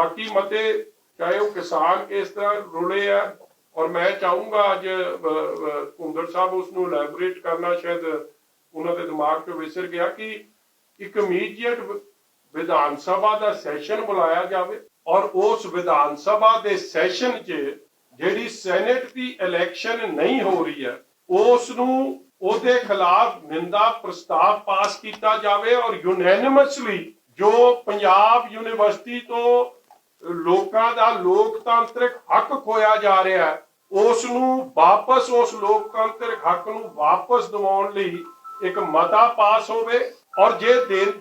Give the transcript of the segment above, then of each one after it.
ਬਾਕੀ ਮਤੇ ਚਾਹੇ ਉਹ ਕਿਸਾਨ ਕਿਸ ਤਰ੍ਹਾਂ ਰੁੜੇ ਆ, ਔਰ ਮੈਂ ਚਾਹੂੰਗਾ ਅੱਜ ਕੁੰਦਰ ਸਾਹਿਬ ਉਸ ਨੂੰ ਐਲੈਬੋਰੇਟ ਕਰਨਾ, ਸ਼ਾਇਦ ਉਹਨਾਂ ਦੇ ਦਿਮਾਗ ਤੋਂ ਵਿਸਰ ਗਿਆ ਕਿ ਇੱਕ ਇਮੀਡੀਏਟ ਵਿਧਾਨ ਸਭਾ ਦਾ ਸੈਸ਼ਨ ਬੁਲਾਇਆ ਜਾਵੇ, ਔਰ ਉਸ ਵਿਧਾਨ ਸਭਾ ਦੇ ਸੈਸ਼ਨ 'ਚ ਜਿਹੜੀ ਸੈਨੇਟ ਦੀ ਇਲੈਕਸ਼ਨ ਨਹੀਂ ਹੋ ਰਹੀ ਹੈ, ਉਸ ਨੂੰ ਉਹਦੇ ਖਿਲਾਫ ਨਿੰਦਾ ਪ੍ਰਸਤਾਵ ਪਾਸ ਕੀਤਾ ਜਾਵੇ, ਔਰ ਯੂਨੈਨਿਮਸਲੀ ਜੋ ਪੰਜਾਬ ਯੂਨੀਵਰਸਿਟੀ ਤੋਂ ਲੋਕਾਂ ਦਾ ਲੋਕਤਾਂਤਰਿਕ ਹੱਕ ਖੋਇਆ ਜਾ ਰਿਹਾ ਹੈ। ਉਸ ਨੂੰ ਵਾਪਸ, ਉਸ ਲੋਕਤਾਂਤਰਿਕ ਹੱਕ ਨੂੰ ਵਾਪਸ ਦਿਵਾਉਣ ਲਈ ਇੱਕ ਮਤਾ ਪਾਸ ਹੋਵੇ ਔਰ ਜੇ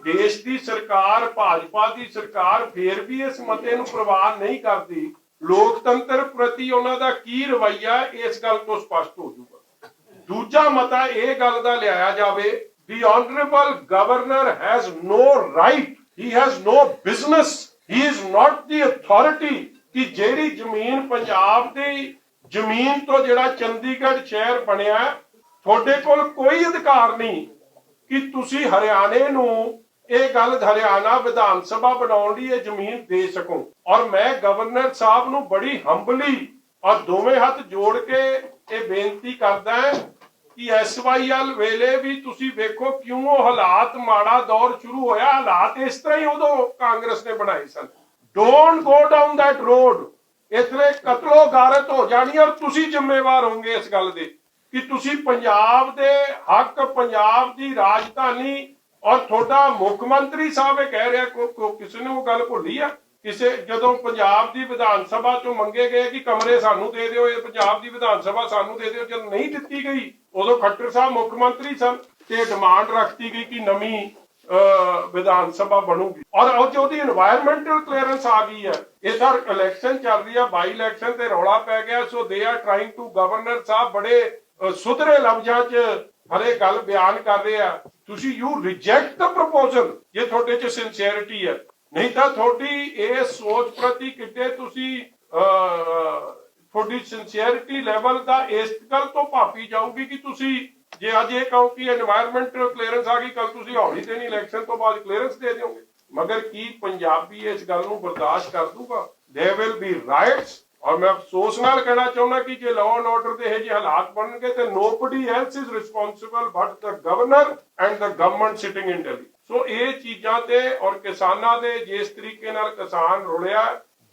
ਦੇਸ਼ ਦੀ ਸਰਕਾਰ, ਭਾਜਪਾ ਦੀ ਸਰਕਾਰ ਫੇਰ ਵੀ ਇਸ ਮਤੇ ਨੂੰ ਪ੍ਰਵਾਨ ਨਹੀਂ ਕਰਦੀ, ਲੋਕਤੰਤਰ ਪ੍ਰਤੀ ਉਹਨਾਂ ਦਾ ਕੀ ਰਵੱਈਆ ਇਸ ਗੱਲ ਤੋਂ ਸਪਸ਼ਟ ਹੋ ਜਾਊਗਾ। ਦੂਜਾ ਮਤਾ ਇਹ ਗੱਲ ਦਾ ਲਿਆਇਆ ਜਾਵੇ ਦੀ honorable governor has no right he has no business he is not the authority ਕਿ ਜਿਹੜੀ ਜ਼ਮੀਨ ਪੰਜਾਬ ਦੀ ਜ਼ਮੀਨ ਤੋਂ ਜਿਹੜਾ ਚੰਡੀਗੜ੍ਹ ਸ਼ਹਿਰ ਬਣਿਆ ਤੁਹਾਡੇ ਕੋਲ ਕੋਈ ਅਧਿਕਾਰ ਨਹੀਂ ਕਿ ਤੁਸੀਂ ਹਰਿਆਣੇ ਨੂੰ ਇਹ ਗੱਲ ਹਰਿਆਣਾ ਵਿਧਾਨ ਸਭਾ ਬਣਾਉਣ ਲਈ ਇਹ ਜ਼ਮੀਨ ਦੇ ਸਕੋ ਔਰ ਮੈਂ ਗਵਰਨਰ ਸਾਹਿਬ ਨੂੰ ਬੜੀ ਹੰਬਲੀ ਔਰ ਦੋਵੇਂ ਹੱਥ ਜੋੜ ਕੇ ਇਹ ਬੇਨਤੀ ਕਰਦਾ ਕਿ ਐਸਵਾਈਐਲ ਵੇਲੇ ਵੀ ਤੁਸੀਂ ਵੇਖੋ ਕਿਉਂ ਉਹ ਹਾਲਾਤ ਮਾੜਾ ਦੌਰ ਸ਼ੁਰੂ ਹੋਇਆ। ਹਾਲਾਤ ਇਸ ਤਰ੍ਹਾਂ ਹੀ ਉਦੋਂ ਕਾਂਗਰਸ ਨੇ ਬਣਾਏ ਸਨ। Don't go down that road ਇਤਨੇ ਕਤਲੋ ਗਾਰਤ ਹੋ ਜਾਣੀ ਔਰ ਤੁਸੀਂ ਜ਼ਿੰਮੇਵਾਰ ਹੋਵੋਗੇ ਇਸ ਗੱਲ ਦੇ ਕਿ ਤੁਸੀਂ ਪੰਜਾਬ ਦੇ ਹੱਕ ਪੰਜਾਬ ਦੀ ਰਾਜਧਾਨੀ ਔਰ ਤੁਹਾਡਾ ਮੁੱਖ ਮੰਤਰੀ ਸਾਹਿਬ ਇਹ ਕਹਿ ਰਿਹਾ ਕੋ, ਕਿਸੇ ਨੇ ਉਹ ਗੱਲ ਭੁੱਲੀ ਆ? ਕਿਸੇ ਜਦੋਂ ਪੰਜਾਬ ਦੀ ਵਿਧਾਨ ਸਭਾ ਤੋਂ ਮੰਗੇ ਗਏ ਕਿ ਕਮਰੇ ਸਾਨੂੰ ਦੇ ਦਿਓ, ਇਹ ਪੰਜਾਬ ਦੀ ਵਿਧਾਨ ਸਭਾ ਸਾਨੂੰ ਦੇ ਦਿਓ, ਜਦ ਨਹੀਂ ਦਿੱਤੀ ਗਈ, ਉਦੋਂ ਖੱਟਰ ਸਾਹਿਬ ਮੁੱਖ ਮੰਤਰੀ ਸਨ ਤੇ ਡਿਮਾਂਡ ਰੱਖਤੀ ਗਈ ਕਿ ਨਵੀਂ ਵਿਧਾਨ ਸਭਾ ਬਣੂਗੀ। ਔਰ ਉਹ ਉਹਦੀ এনवायरमेंटल ਕਲੀਅਰੈਂਸ ਆ ਗਈ ਹੈ। ਇਹ ਸਰ ਇਲੈਕਸ਼ਨ ਚੱਲ ਰਹੀ ਹੈ ਬਾਈ ਇਲੈਕਸ਼ਨ ਤੇ ਰੌਲਾ ਪੈ ਗਿਆ, so they are trying to governor ਸਾਹਿਬ ਬੜੇ ਸੁਧਰੇ ਲਫ਼ਜ਼ਾਂ 'ਚ ਹਰੇ ਗੱਲ ਬਿਆਨ ਕਰ ਰਹੇ ਆ। ਤੁਸੀਂ ਯੂ ਰਿਜੈਕਟ ਦਾ ਪ੍ਰਪੋਜ਼ਲ ਜੇ ਤੁਹਾਡੇ 'ਚ ਸਿੰਸੀਅਰਿਟੀ ਹੈ। ਨਹੀਂ ਤਾਂ ਤੁਹਾਡੀ ਇਹ ਸੋਚ ਪ੍ਰਤੀ ਕਿਤੇ ਤੁਸੀਂ ਤੁਹਾਡੀ ਸਿੰਸੀਅਰਿਟੀ ਲੈਵਲ ਦਾ ਇਸ ਗੱਲ ਤੋਂ ਭਾਪੀ ਜਾਊਗੀ ਕਿ ਤੁਸੀਂ, ਜੇ ਅੱਜ ਇਹ ਕਹੋ ਕਿ এনवायरमेंट ਕਲੀਅਰੈਂਸ ਆ ਗਈ ਕੱਲ ਤੁਸੀਂ ਹੌਲੀ ਦੇਣੀ ਇਲੈਕਸ਼ਨ ਤੋਂ ਬਾਅਦ ਕਲੀਅਰੈਂਸ ਦੇ ਦਿਓਗੇ। ਮਗਰ ਕੀ ਪੰਜਾਬੀ ਇਸ ਗੱਲ ਨੂੰ ਬਰਦਾਸ਼ਤ ਕਰ ਦੂਗਾ ਦੇ ਵਿਲ ਬੀ ਰਾਈਟਸ ਔਰ ਮੈਂ ਅਫਸੋਸ ਨਾਲ ਕਹਿਣਾ ਚਾਹੁੰਦਾ ਕਿ ਜੇ ਲਾਅ ਐਂਡ ਆਰਡਰ ਦੇ ਇਹ ਜਿਹੇ ਹਾਲਾਤ ਬਣਨਗੇ, ਤੇ nobody else is responsible but the governor and the government sitting in Delhi. ਸੋ ਇਹ ਚੀਜ਼ਾਂ ਤੇ ਔਰ ਕਿਸਾਨਾਂ ਦੇ, ਜਿਸ ਤਰੀਕੇ ਨਾਲ ਕਿਸਾਨ ਰੁਲਿਆ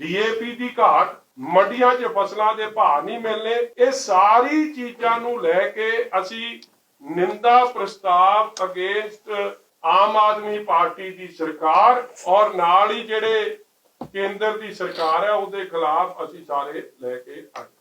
ਡੀਏਪੀ ਦੀ ਘਾਟ, ਮੰਡੀਆਂ 'ਚ ਫਸਲਾਂ ਦੇ ਭਾਅ ਨਹੀਂ ਮਿਲਨੇ, ਇਹ ਸਾਰੀ ਚੀਜ਼ਾਂ ਨੂੰ ਲੈ ਕੇ ਅਸੀਂ ਨਿੰਦਾ ਪ੍ਰਸਤਾਵ ਅਗੇਂਸਟ ਆਮ ਆਦਮੀ ਪਾਰਟੀ ਦੀ ਸਰਕਾਰ ਔਰ ਨਾਲ ਹੀ ਜਿਹੜੇ ਕੇਂਦਰ ਦੀ ਸਰਕਾਰ ਹੈ ਉਹਦੇ ਖਿਲਾਫ ਅਸੀਂ ਸਾਰੇ ਲੈ ਕੇ ਆਏ।